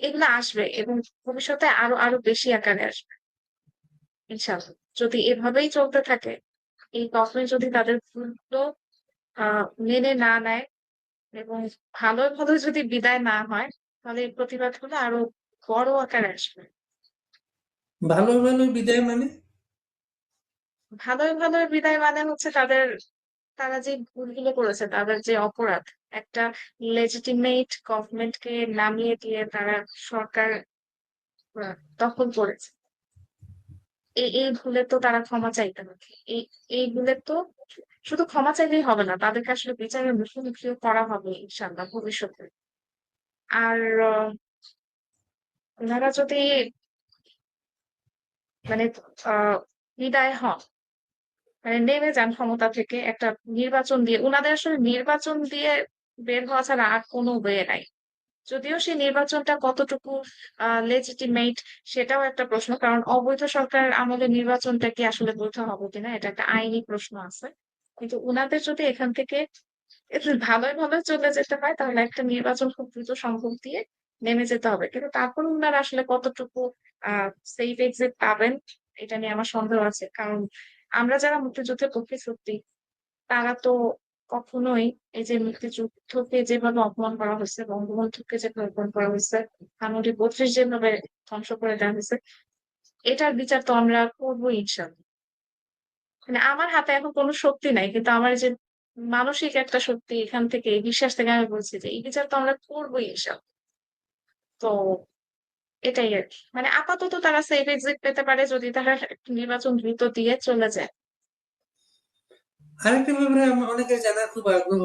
এগুলো আসবে এবং ভবিষ্যতে আরও আরও বেশি আকারে আসবে। ইনশাআল্লাহ। যদি এভাবেই চলতে থাকে এই গভর্নমেন্ট যদি তাদের ভুলগুলো মেনে না নেয় এবং ভালো ভালো যদি বিদায় না হয় তাহলে এই প্রতিবাদগুলো আরও বড় আকারে আসবে। ভালো ভালো বিদায় মানে? ভালোই ভালোই বিদায় মানে হচ্ছে তাদের তারা যে ভুলগুলো করেছে, তাদের যে অপরাধ, একটা লেজিটিমেট গভর্নমেন্টকে নামিয়ে দিয়ে তারা সরকার দখল করেছে। এই ভুলে তো তারা ক্ষমা চাইতে হবে এই এই ভুলে তো শুধু ক্ষমা চাইলেই হবে না, তাদেরকে আসলে বিচারের মুখোমুখিও করা হবে ইনশাল্লাহ ভবিষ্যতে। আর ওনারা যদি মানে আহ, বিদায় হন নেমে যান ক্ষমতা থেকে একটা নির্বাচন দিয়ে, উনাদের আসলে নির্বাচন দিয়ে বের হওয়া ছাড়া আর কোনো ওয়ে নাই। যদিও সেই নির্বাচনটা কতটুকু লেজিটিমেট সেটাও একটা প্রশ্ন, কারণ অবৈধ সরকারের আমলে নির্বাচনটা কি আসলে বৈধ হবে কিনা এটা একটা আইনি প্রশ্ন আছে। কিন্তু উনাদের যদি এখান থেকে ভালোই ভালোই চলে যেতে হয় তাহলে একটা নির্বাচন খুব দ্রুত সম্ভব দিয়ে নেমে যেতে হবে। কিন্তু তারপর উনারা আসলে কতটুকু আহ সেফ এক্সিট পাবেন, এটা নিয়ে আমার সন্দেহ আছে। কারণ আমরা যারা মুক্তিযুদ্ধের পক্ষে সত্যি, তারা তো কখনোই এই যে মুক্তিযুদ্ধকে যেভাবে অপমান করা হয়েছে, বঙ্গবন্ধুকে যেভাবে অপমান করা হয়েছে ধানমন্ডি বত্রিশ যেভাবে ধ্বংস করে দেওয়া হয়েছে, এটার বিচার তো আমরা করব ইনশাল্লাহ মানে আমার হাতে এখন কোনো শক্তি নাই, কিন্তু আমার যে মানসিক একটা শক্তি এখান থেকে বিশ্বাস থেকে আমি বলছি যে এই বিচার তো আমরা করব ইনশাল্লাহ তো এটাই আর কি। মানে আপাতত তারা সেফ এক্সিট পেতে পারে যদি তারা নির্বাচন দ্রুত দিয়ে চলে যায়। আরেকটা ব্যাপারে অনেকের জানার খুব আগ্রহ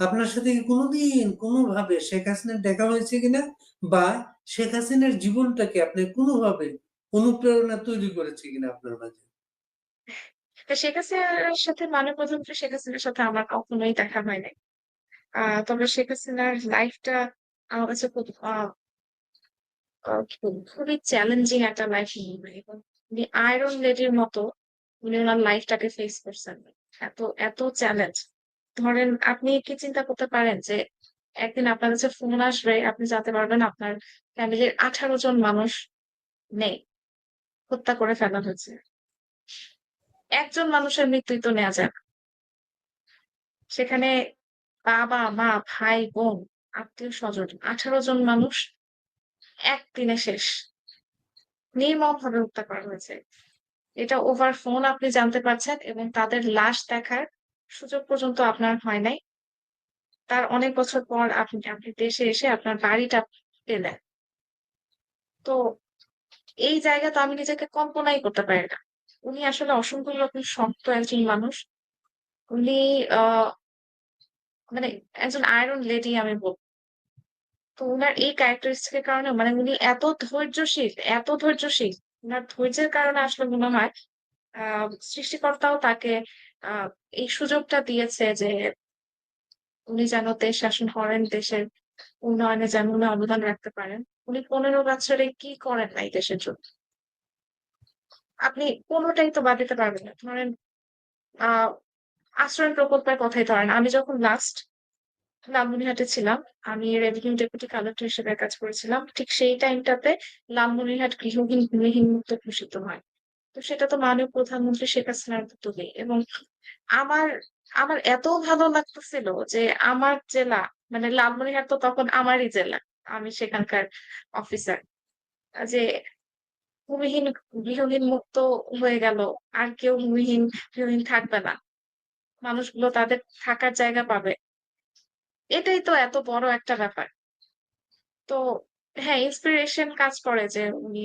আপনার সাথে কোনোদিন কোনোভাবে শেখ হাসিনার দেখা হয়েছে কিনা? বা শেখ হাসিনার জীবনটাকে আপনি কোনোভাবে অনুপ্রেরণা তৈরি করেছে কিনা আপনার মাঝে? তা শেখ হাসিনার সাথে মানে প্রধানমন্ত্রী শেখ হাসিনার সাথে আমার কখনোই দেখা হয় নাই আহ তবে শেখ হাসিনার লাইফটা আমার কাছে খুব খুবই চ্যালেঞ্জিং একটা লাইফ এবং উনি আয়রন লেডির মতো উনি ওনার লাইফটাকে ফেস করছেন। এত এত চ্যালেঞ্জ ধরেন, আপনি কি চিন্তা করতে পারেন যে, একদিন আপনার কাছে ফোন আসবে, আপনি জানতে পারবেন আপনার ফ্যামিলির আঠারো জন মানুষ নেই, হত্যা করে ফেলা হয়েছে। একজন মানুষের মৃত্যুই তো নেওয়া যায় সেখানে বাবা, মা, ভাই, বোন আত্মীয় স্বজন আঠারো জন মানুষ একদিনে শেষ। নির্মম ভাবে হত্যা করা হয়েছে। এটা ওভার ফোন আপনি জানতে পারছেন এবং তাদের লাশ দেখার সুযোগ পর্যন্ত আপনার হয় নাই। তার অনেক বছর পর আপনি আপনি দেশে এসে আপনার বাড়িটা পেলেন। তো এই জায়গা তো আমি নিজেকে কল্পনাই করতে পারি না। উনি আসলে অসংখ্য রকম শক্ত একজন মানুষ। উনি মানে একজন আয়রন লেডি আমি বলব। তো উনার এই ক্যারেক্টারিস্টিকের কারণে মানে উনি এত ধৈর্যশীল এত ধৈর্যশীল উনার ধৈর্যের কারণে আসলে মনে হয় সৃষ্টিকর্তাও তাকে এই সুযোগটা দিয়েছে যে উনি যেন দেশ শাসন করেন দেশের উন্নয়নে যেন উনি অবদান রাখতে পারেন। উনি পনেরো বছরে কি করেন নাই দেশের জন্য? আপনি কোনোটাই তো বাদ দিতে পারবেন না। ধরেন, আহ আশ্রয় প্রকল্পের কথাই ধরেন। আমি যখন লাস্ট লালমনিরহাটে ছিলাম। আমি রেভিনিউ ডেপুটি কালেক্টর হিসেবে কাজ করেছিলাম। ঠিক সেই টাইমটাতে লালমনিরহাট গৃহহীন ভূমিহীন মুক্ত ঘোষিত হয়। তো সেটা তো মাননীয় প্রধানমন্ত্রী শেখ হাসিনার উদ্যোগে এবং আমার আমার এত ভালো লাগতেছিল যে আমার জেলা মানে লালমনিরহাট তো তখন আমারই জেলা, আমি সেখানকার অফিসার যে ভূমিহীন, গৃহহীন মুক্ত হয়ে গেল, আর কেউ ভূমিহীন, গৃহহীন থাকবে না। মানুষগুলো তাদের থাকার জায়গা পাবে। এটাই তো এত বড় একটা ব্যাপার। তো হ্যাঁ ইন্সপিরেশন কাজ করে যে উনি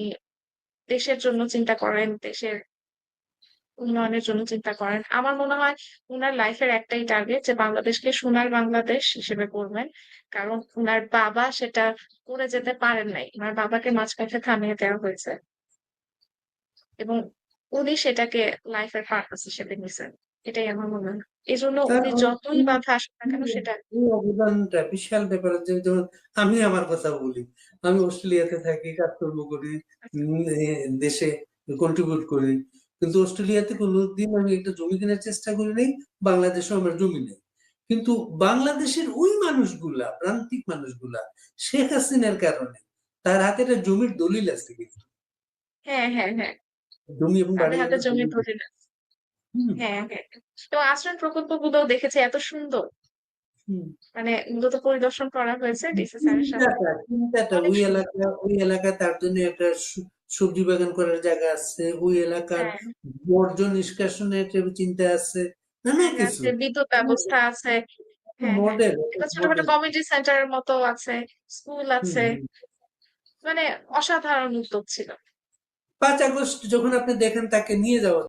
দেশের জন্য চিন্তা করেন, দেশের উন্নয়নের জন্য চিন্তা করেন। আমার মনে হয় উনার লাইফের একটাই টার্গেট যে বাংলাদেশকে সোনার বাংলাদেশ হিসেবে করবেন। কারণ উনার বাবা সেটা করে যেতে পারেন নাই। উনার বাবাকে মাঝপথে থামিয়ে দেওয়া হয়েছে। এবং উনি সেটাকে লাইফের পারপাস হিসেবে নিছেন এটাই আমার মনে হয়। এই জন্য উনি যতই বাধা আসুক না কেন সেটা অবদানটা বিশাল ব্যাপার যে যেমন আমি আমার কথা বলি। আমি অস্ট্রেলিয়াতে থাকি কাজকর্ম করি দেশে কন্ট্রিবিউট করি। কিন্তু অস্ট্রেলিয়াতে কোনোদিন আমি একটা জমি কেনার চেষ্টা করি নাই বাংলাদেশেও আমার জমি নেই। কিন্তু বাংলাদেশের ওই মানুষগুলা প্রান্তিক মানুষগুলা শেখ হাসিনার কারণে তার হাতে একটা জমির দলিল আছে কিন্তু। হ্যাঁ হ্যাঁ হ্যাঁ। জমি এবং তাদের হ্যাঁ হ্যাঁ। তো আশ্রয় প্রকল্পগুলো দেখেছি এত সুন্দর। মানে মূলত পরিদর্শন করা হয়েছে ডিসি স্যারের সাথে। ওই। এলাকা ওই এলাকা তার জন্য একটা সবজি বাগান করার জায়গা আছে ওই এলাকার হ্যাঁ। বর্জ্য নিষ্কাশনের চিন্তা আছে নানা হ্যাঁ, কিছু। বিদ্যুৎ ব্যবস্থা আছে। হ্যাঁ হ্যাঁ। ছোটখাটো কমিউনিটি সেন্টারের মতো আছে স্কুল আছে। মানে অসাধারণ উদ্যোগ ছিল। পাঁচ আগস্ট যখন আপনি দেখেন তাকে নিয়ে যাওয়া